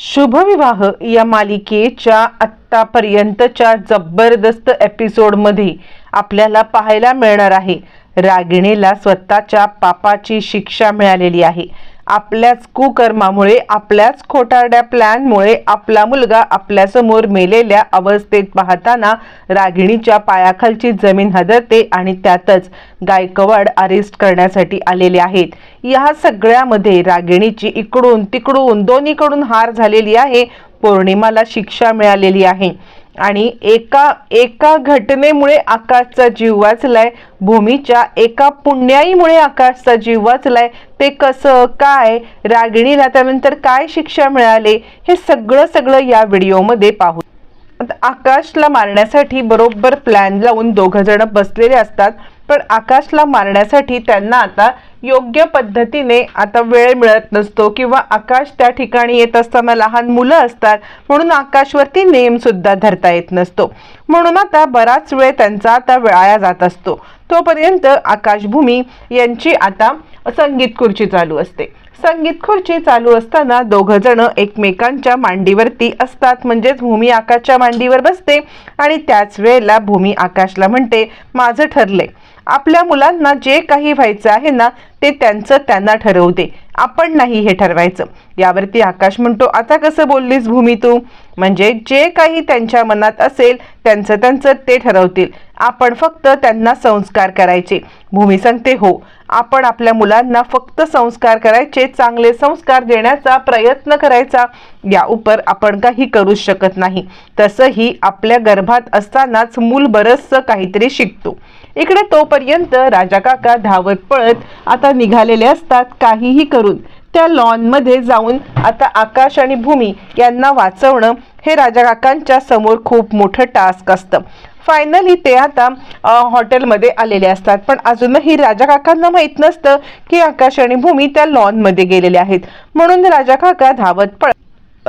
शुभविवाह या मालिकेच्या आत्तापर्यंतच्या जबरदस्त एपिसोडमध्ये आपल्याला पाहायला मिळणार आहे. रागिणीला स्वतःच्या पापाची शिक्षा मिळालेली आहे. आपल्याच कुकर्मामुळे आपल्याच खोटारड्या प्लॅनमुळे आपला मुलगा आपल्यासमोर मेलेल्या अवस्थेत पाहताना रागिणीच्या पायाखालची जमीन हदरते आणि त्यातच गायकवाड अरेस्ट करण्यासाठी आलेले आहेत. या सगळ्यामध्ये रागिणीची इकडून तिकडून दोन्हीकडून हार झालेली आहे. पौर्णिमाला शिक्षा मिळालेली आहे. आणि एका एका घटनेमुळे आकाशचा जीव वाचलाय. भूमीच्या एका पुण्याईमुळे आकाशचा जीव वाचलाय. ते कसं काय रागिणीला त्यानंतर काय शिक्षा मिळाले? हे सगळं सगळं या व्हिडिओमध्ये पाहू. आकाशला मारण्यासाठी बरोबर प्लॅन लावून दोघं जण बसलेले असतात. पण आकाशला मारण्यासाठी त्यांना आता योग्य पद्धतीने आता वेळ मिळत नसतो किंवा आकाश त्या ठिकाणी येत असताना लहान मुलं असतात म्हणून आकाशवरती नेम सुद्धा धरता येत नसतो. म्हणून आता बराच वेळ त्यांचा आता वेळाया जात असतो. तोपर्यंत आकाशभूमी यांची आता संगीत खुर्ची चालू असते. संगीत खुर्ची चालू असताना दोघं जण एकमेकांच्या मांडीवरती असतात. म्हणजेच भूमी आकाशच्या मांडीवर बसते आणि त्याच वेळेला भूमी आकाशला म्हणते माझं ठरलंय. आपल्या मुलांना जे काही व्हायचं आहे ना ते त्यांचं त्यांना ठरवते आपण नाही हे ठरवायचं. यावरती आकाश म्हणतो आता कसं बोललीस भूमी तू म्हणजे जे काही त्यांच्या मनात असेल त्यांचं त्यांचं ते ठरवतील. आपण फक्त त्यांना संस्कार करायचे. भूमी सांगते हो आपण आपल्या मुलांना फक्त संस्कार करायचे चांगले संस्कार देण्याचा प्रयत्न करायचा. या उपर आपण काही करूच शकत नाही. तसंही आपल्या गर्भात असतानाच मूल बरंचसं काहीतरी शिकतो. इकडे तोपर्यंत राजा काका धावत पळत आता निघालेले असतात काहीही करून. त्या लॉनमध्ये जाऊन आता आकाश आणि भूमी यांना वाचवणं हे राजा काकांच्या समोर खूप मोठं टास्क असतं. फायनली ते आता हॉटेलमध्ये आलेले असतात. पण अजूनही राजा काकांना माहीत नसतं की आकाश आणि भूमी त्या लॉनमध्ये गेलेले आहेत. म्हणून राजा काका धावत पळत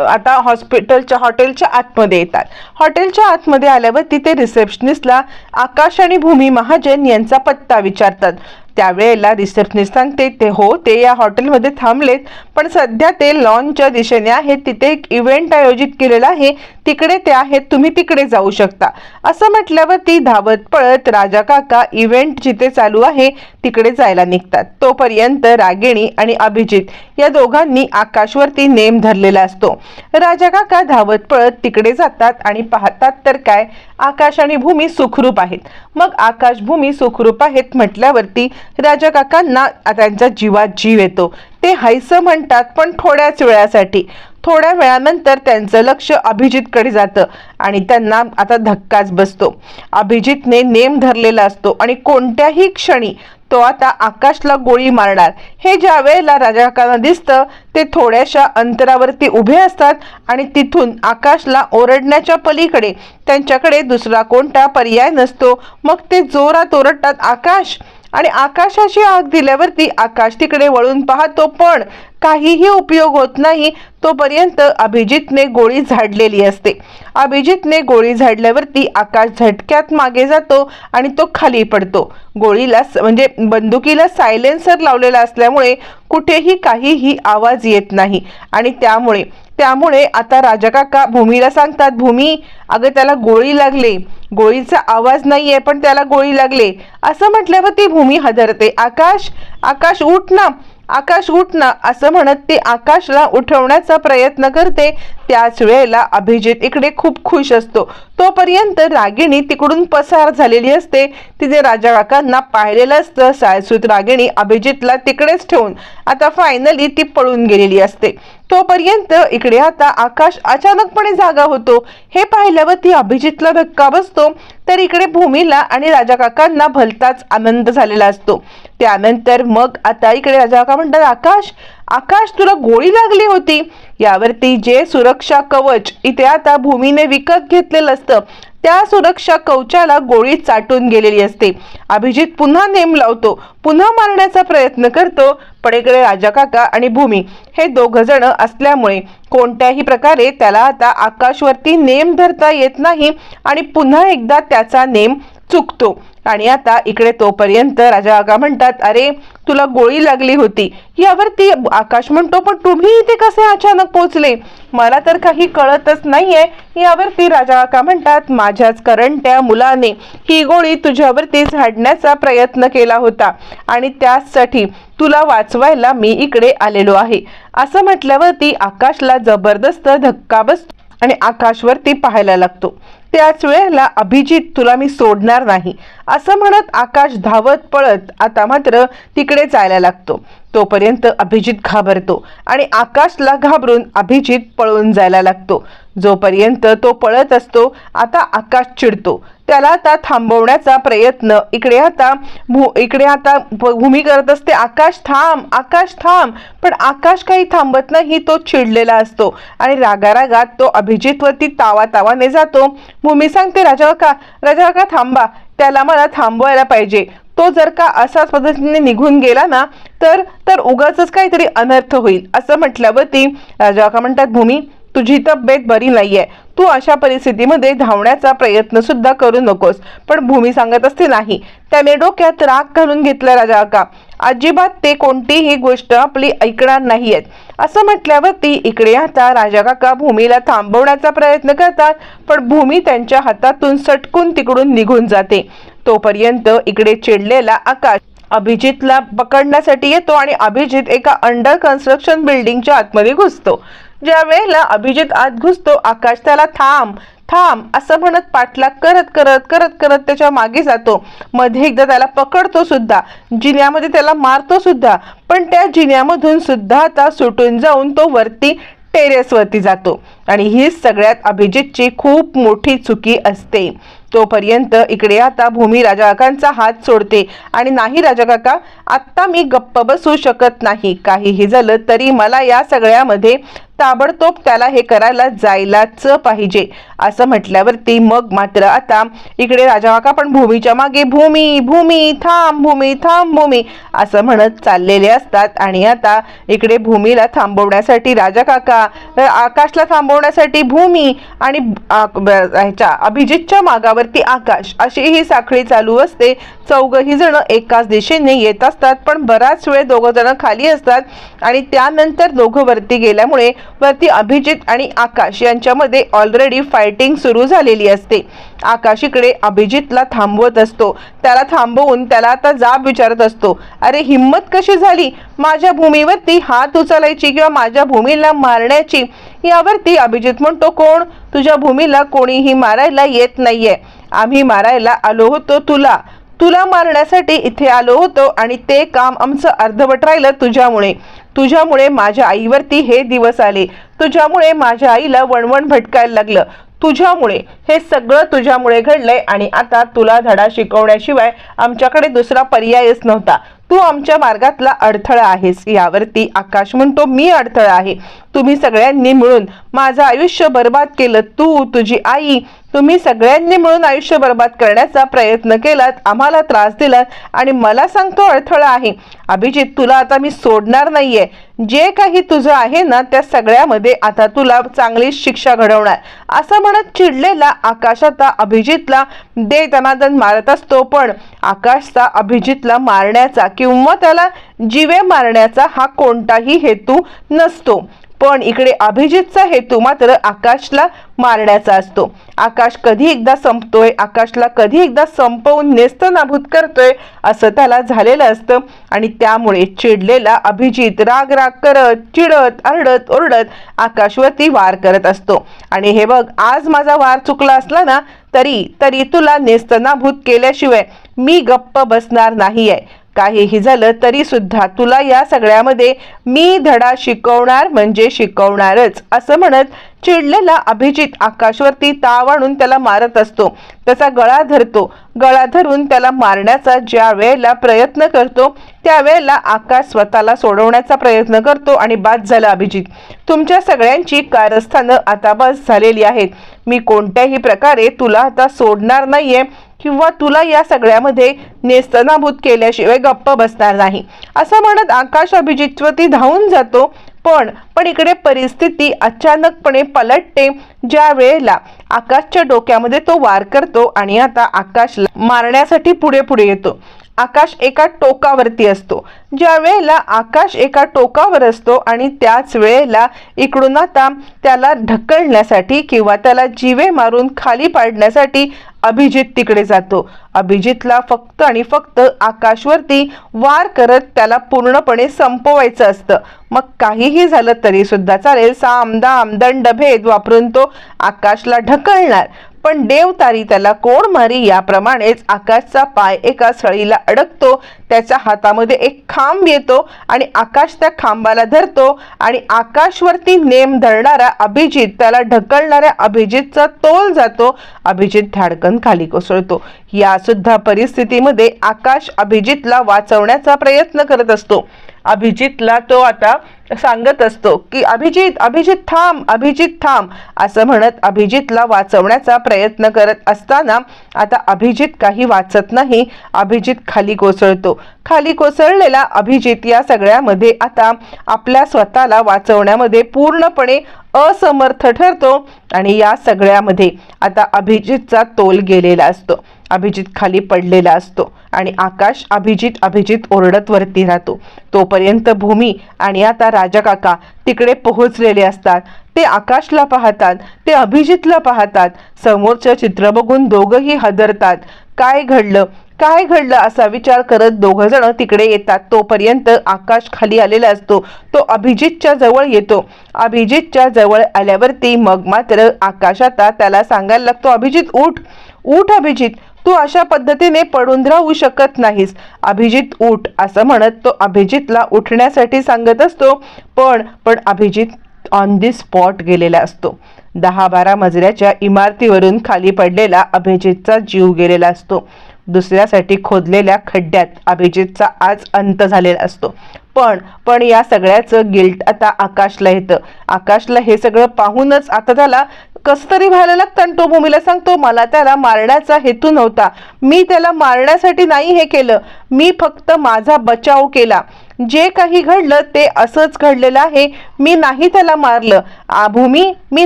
आता हॉस्पिटलच्या हॉटेलच्या आतमध्ये येतात. हॉटेलच्या आतमध्ये आल्यावर तिथे रिसेप्शनिस्टला आकाश आणि भूमी महाजन यांचा पत्ता विचारतात. त्यावेळेला रिसेप्शनिस्ट सांगते ते हो ते या हॉटेलमध्ये थांबलेत. पण सध्या ते लॉनच्या दिशेने आहेत तिथे एक इव्हेंट आयोजित केलेला आहे. तिकडे ते आहेत. तुम्ही तिकडे जाऊ शकता. असं म्हटल्यावर ती धावत पळत राजा काका इव्हेंट जिथे चालू आहे तिकडे जायला निघतात. तोपर्यंत रागिणी आणि अभिजित या दोघांनी आकाशवरती नेम धरलेला असतो. राजा काका धावत पळत तिकडे जातात आणि पाहतात तर काय? आकाश आणि भूमी सुखरूप आहेत. मग आकाश भूमी सुखरूप आहेत म्हटल्यावरती राजा काकांना त्यांच्या जीवात जीव येतो. ते हायसं म्हणतात पण थोड्याच वेळासाठी. थोड्या वेळानंतर त्यांचं लक्ष अभिजितकडे जातं आणि त्यांना आता धक्काच बसतो. अभिजितने नेम धरलेला असतो आणि कोणत्याही क्षणी तो आता आकाशला गोळी मारणार. हे ज्या वेळेला राजा काकांना दिसतं ते थोड्याशा अंतरावरती उभे असतात आणि तिथून आकाशला ओरडण्याच्या पलीकडे त्यांच्याकडे दुसरा कोणता पर्याय नसतो. मग ते जोरात ओरडतात आकाश आणि आकाशाशी आग दिल्यावरती आकाश तिकडे वळून पाहतो पण काहीही उपयोग होत नाही तोपर्यंत अभिजितने गोळी झाडलेली असते. अभिजितने गोळी झाडल्यावरती आकाश झटक्यात मागे जातो आणि तो खाली पडतो. गोळीला स- म्हणजे बंदुकीला सायलेन्सर लावलेला असल्यामुळे कुठेही काहीही आवाज येत नाही आणि त्यामुळे त्यामुळे आता राजा काका भूमीला सांगतात भूमी अगं त्याला गोळी लागले. गोळीचा आवाज नाहीये पण त्याला गोळी लागले. असं म्हटल्यावर ती भूमी हदरते आकाश आकाश उठ ना आकाश उठ ना. असं म्हणत ते आकाशला उठवण्याचा प्रयत्न करते. त्याच वेळेला अभिजित इकडे खूप खुश असतो. तोपर्यंत रागिणी तिकडून पसार झालेली असते. तिथे राजा काकांना पाहिलेलं असतं. सायसूत रागिणी अभिजितला तिकडेच ठेवून. आता फायनली ती पळून गेलेली असते. तोपर्यंत इकडे आता आकाश अचानकपणे जागा होतो. हे पाहिल्यावर ती अभिजितला धक्का बसतो. तर इकडे भूमीला आणि राजा काकांना भलताच आनंद झालेला असतो. त्यानंतर मग आता इकडे राजा काका म्हणतात आकाश आकाश तुला गोळी लागली होती. यावरती जे सुरक्षा कवच इथे आता भूमीने विकत घेतलेलं असतं त्या सुरक्षा कवचाला गोळी चाटून गेलेली असते. अभिजित पुन्हा नेम लावतो पुन्हा मारण्याचा प्रयत्न करतो पण इकडे राजा काका आणि भूमी. हे दोघ जण असल्यामुळे कोणत्याही प्रकारे त्याला आता आकाशवरती नेम धरता येत नाही आणि पुन्हा एकदा त्याचा नेम चुकतो. आणि आता इकडे तोपर्यंत राजा आगा म्हणतात अरे तुला गोळी लागली होती. यावरती आकाश म्हणतो पण तुम्ही इथे कसे अचानक पोचले मला तर काही कळतच नाहीये. यावरती राजा आका म्हणतात माझ्याच करंट्या मुलाने ही गोळी तुझ्यावरती झाडण्याचा प्रयत्न केला होता. आणि त्यासाठी तुला वाचवायला मी इकडे आलेलो आहे. असं म्हटल्यावरती आकाशला जबरदस्त धक्का बसतो आणि आकाशवरती पाहायला लागतो. त्याच वेळेला अभिजित तुला मी सोडणार नाही. असं म्हणत आकाश धावत पळत आता मात्र तिकडे जायला लागतो. तोपर्यंत अभिजित घाबरतो आणि आकाशला घाबरून अभिजित पळून जायला लागतो. जोपर्यंत तो पळत असतो आता आकाश चिडतो. त्याला आता थांबवण्याचा प्रयत्न. इकडे आता भू इकडे आता भूमी करत असते. आकाश थांब आकाश थांब. पण आकाश काही थांबत नाही तो चिडलेला असतो. आणि रागारागात तो अभिजितवरती तावा तावाने जातो. भूमी सांगते राजा का राजा का थांबा. त्याला मला थांबवायला पाहिजे. तो जर का असाच पद्धतीने निघून गेला ना तर तर उगाच काहीतरी अनर्थ होईल. असं म्हटल्यावरती राजा का म्हणतात भूमी तुझी तब्येत बरी नाहीये. तू अशा परिस्थितीमध्ये धावण्याचा प्रयत्न सुद्धा करू नकोस. पण भूमी सांगत असते नाही. त्याने डोक्यात राग घालून घेतला राजा काका अजिबात ते कोणतीही गोष्ट आपली ऐकणार नाहीयेत. असं म्हटल्यावरती इकडे आता राजा काका भूमीला थांबवण्याचा प्रयत्न करतात पण भूमी त्यांच्या हातातून सटकून तिकडून निघून जाते. तोपर्यंत इकडे चिडलेला आकाश अभिजितला पकडण्यासाठी येतो आणि अभिजित एका अंडर कन्स्ट्रक्शन बिल्डिंगच्या आतमध्ये घुसतो. ज्या वेळेला अभिजित आत घुसतो आकाश त्याला थांब थांब असं म्हणत पाठलाग करत करत करत करत त्याच्यामागे जातो. मध्ये एकदा त्याला पकडतो सुद्धा जिन्यामध्ये त्याला मारतो सुद्धा पण त्या जिन्यामधून सुद्धा आता सुटून जाऊन तो वरती टेरेसवरती जातो. आणि ही सगळ्यात अभिजितची खूप मोठी चुकी असते. तोपर्यंत इकडे आता भूमी राजा काकांचा हात सोडते. आणि नाही राजा काका आत्ता मी गप्प बसू शकत नाही. काहीही झालं तरी मला या सगळ्यामध्ये ताबडतोब त्याला हे करायला जायलाच पाहिजे. असं म्हटल्यावरती मग मात्र आता इकडे राजा काका पण भूमीच्या मागे भूमी भूमी थांब भूमी थांब भूमी असं म्हणत चाललेले असतात. आणि आता इकडे भूमीला थांबवण्यासाठी राजा काका आकाशला थांबवण्यासाठी भूमी आणि ह्याच्या अभिजितच्या त्यावरती आकाश. अशी ही साखळी चालू असते. चौघही जण एकाच दिशेने येत असतात पण बराच वेळ दोघं जण खाली असतात आणि त्यानंतर दोघं वरती गेल्यामुळे वरती अभिजित आणि आकाश यांच्यामध्ये ऑलरेडी फायटिंग सुरू झालेली असते. आकाश इकडे अभिजितला थांबवत असतो. त्याला थांबवून त्याला आता जाब विचारत असतो. अरे हिंमत कशी झाली? माझ्या भूमीवरती हात उचलायची किंवा माझ्या भूमीला मारण्याची? यावरती अभिजित म्हणतो कोण? तुझ्या भूमीला कोणीही मारायला येत नाहीये. आम्ही मारायला आलो होतो तुला. तुला मारण्यासाठी इथे आलो होतो आणि ते काम आमचं अर्धवट राहिलं तुझ्यामुळे. तुझ्यामुळे माझ्या आईवरती हे दिवस आले. तुझ्यामुळे माझ्या आईला वणवण भटकायला लागलं. तुझ्यामुळे हे सगळं तुझ्यामुळे घडलंय आणि आता तुला धडा शिकवण्याशिवाय आमच्याकडे दुसरा पर्यायच नव्हता. तू आमच्या मार्गातला अडथळा आहेस. यावरती आकाश म्हणतो मी अडथळा आहे. तुम्ही सगळ्यांनी मिळून माझं आयुष्य बर्बाद केलं. तू तुझी आई तुम्ही सगळ्यांनी मिळून आयुष्य बर्बाद करण्याचा प्रयत्न केलात. आम्हाला त्रास दिलात आणि मला सांगतो अडथळा आहे. अभिजित तुला आता मी सोडणार नाहीये. जे काही तुझं आहे ना त्या सगळ्यामध्ये आता तुला चांगली शिक्षा घडवणार. असं म्हणत चिडलेला आकाश आता अभिजितला दे दनादन मारत असतो. पण आकाशचा अभिजितला मारण्याचा किंवा त्याला जीवे मारण्याचा हा कोणताही हेतू नसतो. पण इकडे अभिजितचा हेतू मात्र आकाशला मारण्याचा असतो. आकाश कधी एकदा संपतोय आकाशला कधी एकदा संपवून नेस्त नाभूत करतोय असं त्याला झालेलं असतं. आणि त्यामुळे चिडलेला अभिजित राग राग करत चिडत आरडत ओरडत आकाशवरती वार करत असतो. आणि हे बघ आज माझा वार चुकला असला ना तरी तरी तुला नेस्तनाभूत केल्याशिवाय मी गप्प बसणार नाही आहे काहीही झालं तरी सुद्धा तुला या सगळ्यामध्ये मी धडा शिकवणार म्हणजे शिकवणारच असं म्हणत चिडलेला अभिजित आकाशवरती ताव आणून त्याला मारत असतो. त्याचा गळा धरतो. गळा धरून त्याला मारण्याचा ज्या वेळेला प्रयत्न करतो त्यावेळेला आकाश स्वतःला सोडवण्याचा प्रयत्न करतो आणि बाद झाला अभिजित. तुमच्या सगळ्यांची कारस्थानं आता बस झालेली आहेत. मी कोणत्याही प्रकारे तुला आता सोडणार नाहीये. किंवा तुला या सगळ्यामध्ये नेस्तनाभूत केल्याशिवाय गप्प बसणार नाही. असं म्हणत आकाश अभिजितवरती धावून जातो. पण पण इकडे परिस्थिती अचानकपणे पलटते ज्या वेळेला आकाशच्या डोक्यामध्ये तो वार करतो आणि आता आकाशला मारण्यासाठी पुढे पुढे येतो. आकाश एका टोकावरती असतो. ज्या वेळेला आकाश एका टोकावर असतो आणि त्याच वेळेला इकडून आता त्याला ढकलण्यासाठी किंवा त्याला जीवे मारून खाली पाडण्यासाठी अभिजित तिकडे जातो. अभिजितला फक्त आणि फक्त आकाशवरती वार करत त्याला पूर्णपणे संपवायचं असतं. मग काहीही झालं तरी सुद्धा चालेल. साम दाम दंड भेद वापरून तो आकाशला ढकलणार. पण देवतारी त्याला कोण मारी याप्रमाणेच आकाशचा पाय एका सळीला अडकतो त्याच्या हातामध्ये एक खांब येतो आणि आकाश त्या खांबाला धरतो आणि आकाशवरती नेम धरणारा अभिजित त्याला ढकलणाऱ्या अभिजितचा तोल जातो. अभिजित धाडकन खाली कोसळतो. या सुद्धा परिस्थितीमध्ये आकाश अभिजितला वाचवण्याचा प्रयत्न करत असतो. अभिजितला तो आता सांगत असतो की अभिजित अभिजित थांब अभिजित थांब असं म्हणत अभिजितला वाचवण्याचा प्रयत्न करत असताना आता अभिजित काही वाचत नाही अभिजित खाली कोसळतो. खाली कोसळलेला अभिजित या सगळ्यामध्ये आता आपल्या स्वतःला वाचवण्यामध्ये पूर्णपणे असमर्थ ठरतो आणि या सगळ्यामध्ये आता अभिजितचा तोल गेलेला असतो. अभिजित खाली पडलेला असतो आणि आकाश अभिजित अभिजित ओरडत वरती राहतो. तोपर्यंत भूमी आणि आता राजा काका तिकडे पोहोचलेले असतात. ते आकाशला पाहतात ते अभिजितला पाहतात. समोरचं चित्र बघून दोघंही हदरतात. काय घडलं? काय घडलं असा विचार करत दोघ जण तिकडे येतात. तोपर्यंत आकाश खाली आलेला असतो. तो अभिजितच्या जवळ येतो. अभिजितच्या जवळ आल्यावरती मग मात्र आकाश आता त्याला सांगायला लागतो अभिजित उठ. उठ अभिजित. तू अशा पद्धतीने पडून राहू शकत नाहीस. अभिजित उठ असं म्हणत तो अभिजितला उठण्यासाठी सांगत असतो. पण पण अभिजित ऑन दी स्पॉट गेलेला असतो. दहा बारा मजल्याच्या इमारतीवरून खाली पडलेला अभिजितचा जीव गेलेला असतो. दुसऱ्यासाठी खोदलेल्या खड्ड्यात अभिजितचा आज अंत झालेला असतो. पण पण या सगळ्याचं गिल्ट आता आकाशला येतं. आकाशला हे सगळं पाहूनच आता त्याला कसं तरी व्हायला लागतं आणि तो भूमीला सांगतो मला त्याला मारण्याचा हेतू नव्हता. मी त्याला मारण्यासाठी नाही हे केलं. मी फक्त माझा बचाव केला. जे काही घडलं ते असंच घडलेलं आहे. मी नाही त्याला मारलं. आ भूमी मी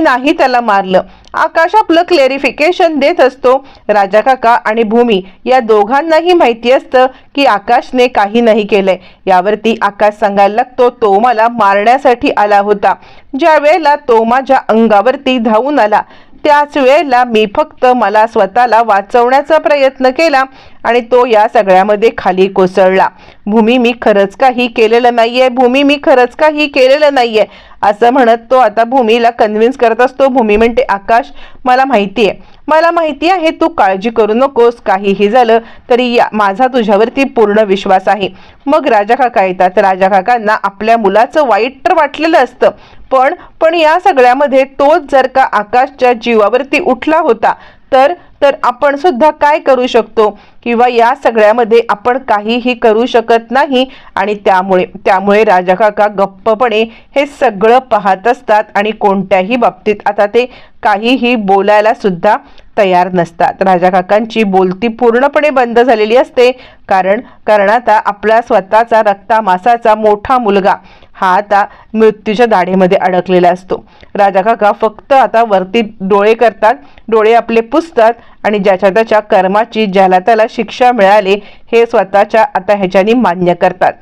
नाही त्याला मारलं. आकाश आपलं क्लेरिफिकेशन देत असतो. राजा काका आणि भूमी या दोघांनाही माहिती असतं की आकाशने काही नाही केलंय. यावरती आकाश सांगायला लागतो तो मला मारण्यासाठी आला होता. ज्या वेळेला तो माझ्या अंगावरती धावून आला त्याच वेळेला मी फक्त मला स्वतःला वाचवण्याचा प्रयत्न केला आणि तो या सगळ्यामध्ये खाली कोसळला. भूमी मी खरंच काही केलेलं नाही आहे भूमी मी खरंच काही केलेलं नाही आहे असं म्हणत तो आता भूमीला कन्व्हिन्स करत असतो. भूमी म्हणते आकाश मला माहिती आहे मला माहिती आहे तू काळजी करू नकोस. काहीही झालं तरी या माझा तुझ्यावरती पूर्ण विश्वास आहे. मग राजा काका येतात. राजा काकांना आपल्या मुलाचं वाईट तर वाटलेलं असतं. पण पण या सगळ्यामध्ये तोच जर का आकाशच्या जीवावरती उठला होता तर तर आपण सुद्धा काय करू शकतो? किंवा या सगळ्यामध्ये आपण काहीही करू शकत नाही आणि त्यामुळे त्यामुळे राजा काका गप्पपणे हे सगळं पाहत असतात आणि कोणत्याही बाबतीत आता ते काहीही बोलायला सुद्धा तयार नसतात. राजा काकांची बोलती पूर्णपणे बंद झालेली असते. कारण कारण आता आपला स्वतःचा रक्तामासाचा मोठा मुलगा. हा आता मृत्यूच्या दाढेमध्ये अडकलेला असतो. राजा काका फक्त आता वरती डोळे करतात. डोळे आपले पुसतात आणि ज्याच्या त्याच्या कर्माची ज्याला त्याला शिक्षा मिळाली हे स्वतःच्या आता ह्याच्यानी मान्य करतात.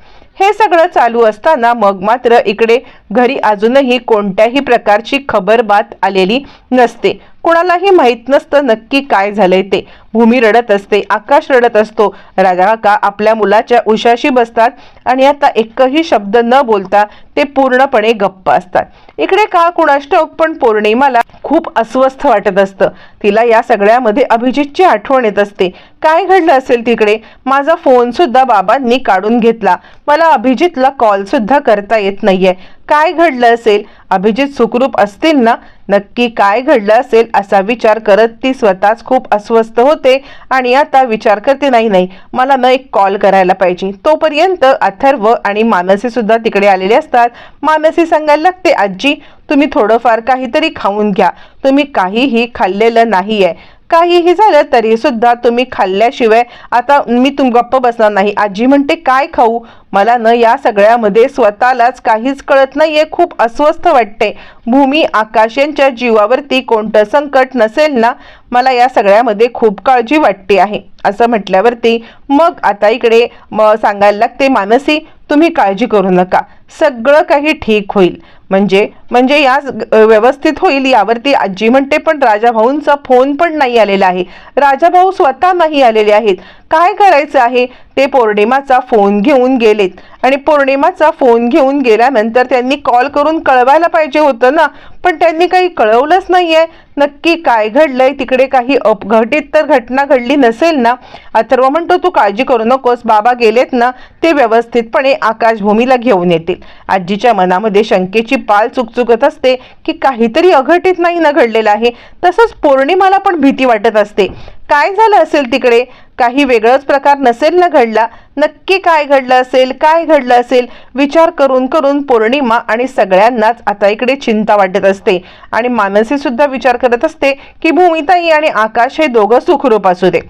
हे सगळं चालू असताना मग मात्र इकडे घरी अजूनही कोणत्याही प्रकारची खबरबात आलेली नसते. कोणालाही माहीत नसतं नक्की काय झालंय ते. भूमी रडत असते आकाश रडत असतो. राजा काका आपल्या मुलाच्या उशाशी बसतात आणि आता एकही शब्द न बोलता ते पूर्णपणे गप्प असतात. इकडे का कुणास पण पौर्णिमाला खूप अस्वस्थ वाटत असतं. तिला या सगळ्यामध्ये अभिजितची आठवण येत असते. काय घडलं असेल तिकडे? माझा फोन सुद्धा बाबांनी काढून घेतला. मला अभिजितला कॉल सुद्धा करता येत नाहीये. काय घडलं असेल? अभिजित सुखरूप असतील ना? नक्की काय घडलं असेल असा विचार करत ती स्वतःच खूप अस्वस्थ होते आणि आता विचार करते नाही नाही मला न एक कॉल करायला पाहिजे. तोपर्यंत अथर्व आणि मानसी सुद्धा तिकडे आलेले असतात. मानसी सांगायला लागते आजी तुम्ही थोडंफार काहीतरी खाऊन घ्या. तुम्ही काहीही खाल्लेलं नाही आहे काहीही झालं तरी सुद्धा तुम्ही खाल्ल्याशिवाय आता मी तुम गप्प बसणार नाही. आजी म्हणते काय खाऊ? मला न या सगळ्यामध्ये स्वतःलाच काहीच कळत नाहीये. खूप अस्वस्थ वाटते. भूमी आकाश यांच्या जीवावरती कोणतं संकट नसेल ना मला या सगळ्यामध्ये खूप काळजी वाटते आहे. असं म्हटल्यावरती मग आता इकडे म सांगायला लागते मानसी तुम्ही काळजी करू नका. सगळं काही ठीक होईल. म्हणजे म्हणजे या व्यवस्थित होईल यावरती आजी म्हणते पण राजाभाऊंचा फोन पण नाही आलेला आहे. राजाभाऊ स्वतः नाही आलेले आहेत. काय करायचं आहे? ते पौर्णिमाचा फोन घेऊन गेलेत. आणि पौर्णिमाचा फोन घेऊन गेल्यानंतर त्यांनी कॉल करून कळवायला पाहिजे होतं ना. पण त्यांनी काही कळवलंच नाही आहे नक्की काय घडलंय? तिकडे काही अपघटित तर घटना घडली नसेल ना? अथर्व म्हणतो तू काळजी करू नकोस. बाबा गेलेत ना ते व्यवस्थितपणे आकाशभूमीला घेऊन येतील. आजीच्या मनामध्ये शंकेची पाल चुकचुकत असते की काहीतरी अघटित नाही ना घडलेलं आहे. तसंच पौर्णिमाला पण भीती वाटत असते. काय झालं असेल तिकडे? काही वेगळाच प्रकार नसेल ना घडला? नक्की काय घडलं असेल? काय घडलं असेल? विचार करून करून पौर्णिमा आणि सगळ्यांनाच आता इकडे चिंता वाटत असते. आणि मानसी सुद्धा विचार करत असते की भूमिताई आणि आकाश हे दोघं सुखरूप असू दे.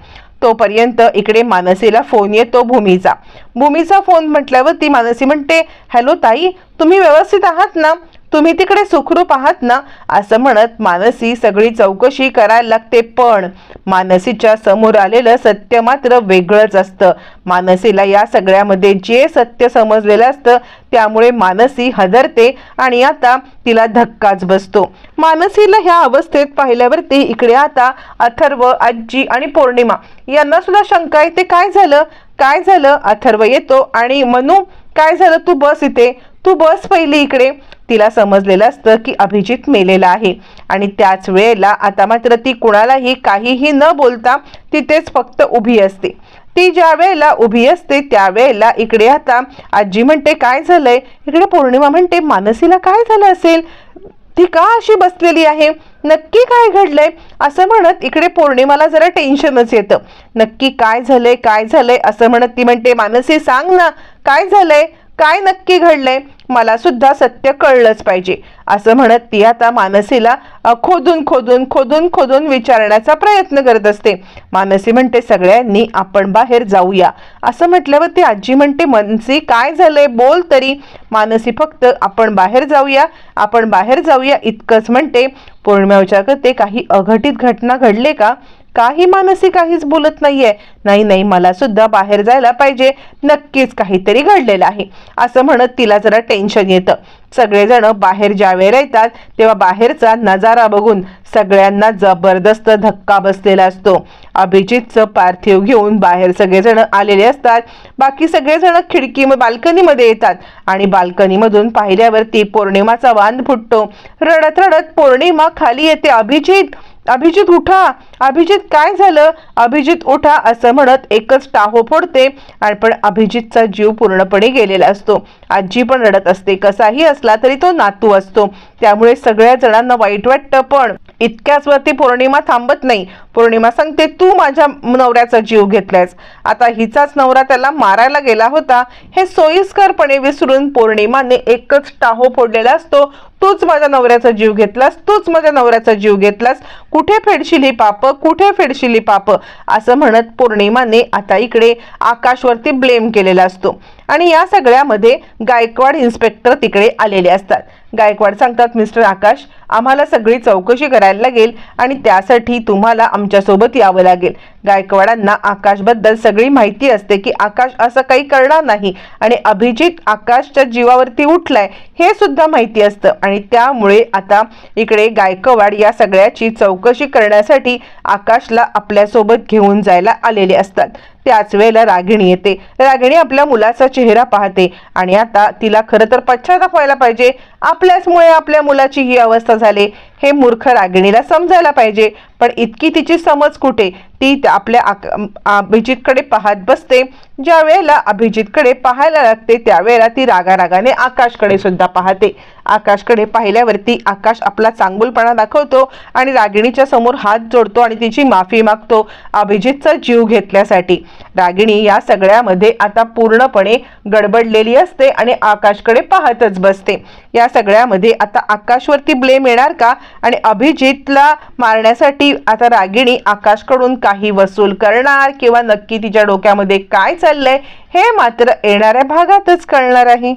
तोपर्यंत इकडे मानसीला फोन येतो भूमीचा. भूमीचा फोन म्हटल्यावर ती मानसी म्हणते हॅलो ताई तुम्ही व्यवस्थित आहात ना? तुम्ही तिकडे सुखरूप आहात ना? असं म्हणत मानसी सगळी चौकशी करायला लागते पण मानसीच्या समोर आलेलं सत्य मात्र वेगळंच असतं. मानसीला या सगळ्यामध्ये जे सत्य समजलेलं असतं त्यामुळे मानसी हदरते आणि आता तिला धक्काच बसतो. मानसीला ह्या अवस्थेत पाहिल्यावरती इकडे आता अथर्व आजी आणि पौर्णिमा यांना सुद्धा शंका येते काय झालं? काय झालं? अथर्व येतो आणि मनू काय झालं? तू बस इथे. तू बस पहिली इकडे. तिला समजलेलं असतं की अभिजित मेलेला आहे. आणि त्याच वेळेला आता मात्र ती कुणालाही काहीही न बोलता तिथेच फक्त उभी असते. ती ज्या वेळेला उभी असते त्यावेळेला इकडे आता आजी म्हणते काय झालंय? इकडे पौर्णिमा म्हणते मानसीला काय झालं असेल? ती का अशी बसलेली आहे? नक्की काय घडलंय? असं म्हणत इकडे पौर्णिमाला जरा टेन्शनच येतं. नक्की काय झालंय काय झालंय? असं म्हणत ती म्हणते मानसी सांग ना काय झालंय? काय नक्की घडलंय मला सुद्धा सत्य कळलंच पाहिजे. असं म्हणत ती आता मानसीला खोदून खोदून खोदून खोदून विचारण्याचा प्रयत्न करत असते. मानसी म्हणते सगळ्यांनी आपण बाहेर जाऊया. असं म्हटल्यावर ती आजी म्हणते मनसी काय झालंय? बोल तरी. मानसी फक्त आपण बाहेर जाऊया आपण बाहेर जाऊया इतकंच म्हणते. पौर्णिमा विचार करते काही अघटित घटना घडले का? काही मानसी काहीच बोलत नाहीये. नाही नाही मला सुद्धा बाहेर जायला पाहिजे. नक्कीच काहीतरी घडलेलं आहे. असं म्हणत तिला जरा टेन्शन येतं. सगळेजण बाहेर ज्या वेळेला येतात तेव्हा बाहेरचा नजारा बघून सगळ्यांना जबरदस्त धक्का बसलेला असतो. अभिजितचं पार्थिव घेऊन बाहेर सगळेजण आलेले असतात. बाकी सगळेजण खिडकी बाल्कनीमध्ये येतात. आणि बाल्कनीमधून पाहिल्यावरती पौर्णिमाचा वांद फुटतो. रडत रडत पौर्णिमा खाली येते. अभिजित अभिजित उठा. अभिजित काय झालं? अभिजित उठा असं म्हणत एकच टाहो फोडते. आणि पण अभिजितचा जीव पूर्णपणे गेलेला असतो. आजी पण रडत असते. कसाही असला तरी तो नातू असतो. त्यामुळे सगळ्या जणांना वाईट वाटतं. पण इतक्याच वरती पौर्णिमा थांबत नाही. पौर्णिमा सांगते तू माझ्या नवऱ्याचा जीव घेतलायस. आता हिचाच नवरा त्याला मारायला गेला होता. हे सोयीस्करपणे विसरून पौर्णिमाने एकच टाहो फोडलेला असतो. तूच माझ्या नवऱ्याचा जीव घेतलास. तूच माझ्या नवऱ्याचा जीव घेतलास. कुठे फेडशील ही पाप? कुठे फेडशिली पाप? असं म्हणत पौर्णिमाने आता इकडे आकाशवरती ब्लेम केलेला असतो. आणि या सगळ्यामध्ये गायकवाड इन्स्पेक्टर तिकडे आलेले असतात. गायकवाड सांगतात मिस्टर आकाश आम्हाला सगळी चौकशी करायला लागेल आणि त्यासाठी तुम्हाला आमच्यासोबत यावं लागेल. गायकवाडांना आकाशबद्दल सगळी माहिती असते की आकाश असं काही करणार नाही आणि अभिजित आकाशच्या जीवावरती उठलाय हे सुद्धा माहिती असतं. आणि त्यामुळे आता इकडे गायकवाड या सगळ्याची चौकशी करण्यासाठी आकाशला आपल्यासोबत घेऊन जायला आलेले असतात. त्याच वेळेला रागिणी येते. रागिणी आपल्या मुलाचा चेहरा पाहते आणि आता तिला खरं तर पश्चाताप व्हायला पाहिजे. आपल्याचमुळे आपल्या मुलाची ही अवस्था झाली. हे मूर्ख रागिणीला समजायला पाहिजे. पण इतकी तिची समज कुठे? ती आपल्या अभिजितकडे पाहत बसते. ज्या वेळेला अभिजितकडे पाहायला लागते त्यावेळेला ती रागारागाने आकाशकडे सुद्धा पाहते. आकाशकडे पाहिल्यावरती आकाश आपला चांगुलपणा दाखवतो आणि रागिणीच्या समोर हात जोडतो आणि तिची माफी मागतो अभिजितचा जीव घेतल्यासाठी. रागिणी या सगळ्यामध्ये आता पूर्णपणे गडबडलेली असते आणि आकाशकडे पाहतच बसते. या सगळ्यामध्ये आता आकाशवरती ब्लेम येणार का? आणि अभिजितला मारण्यासाठी आता रागिणी आकाशकडून काही वसूल करणार किंवा नक्की तिच्या डोक्यामध्ये काय चाललंय हे मात्र येणाऱ्या भागातच कळणार आहे.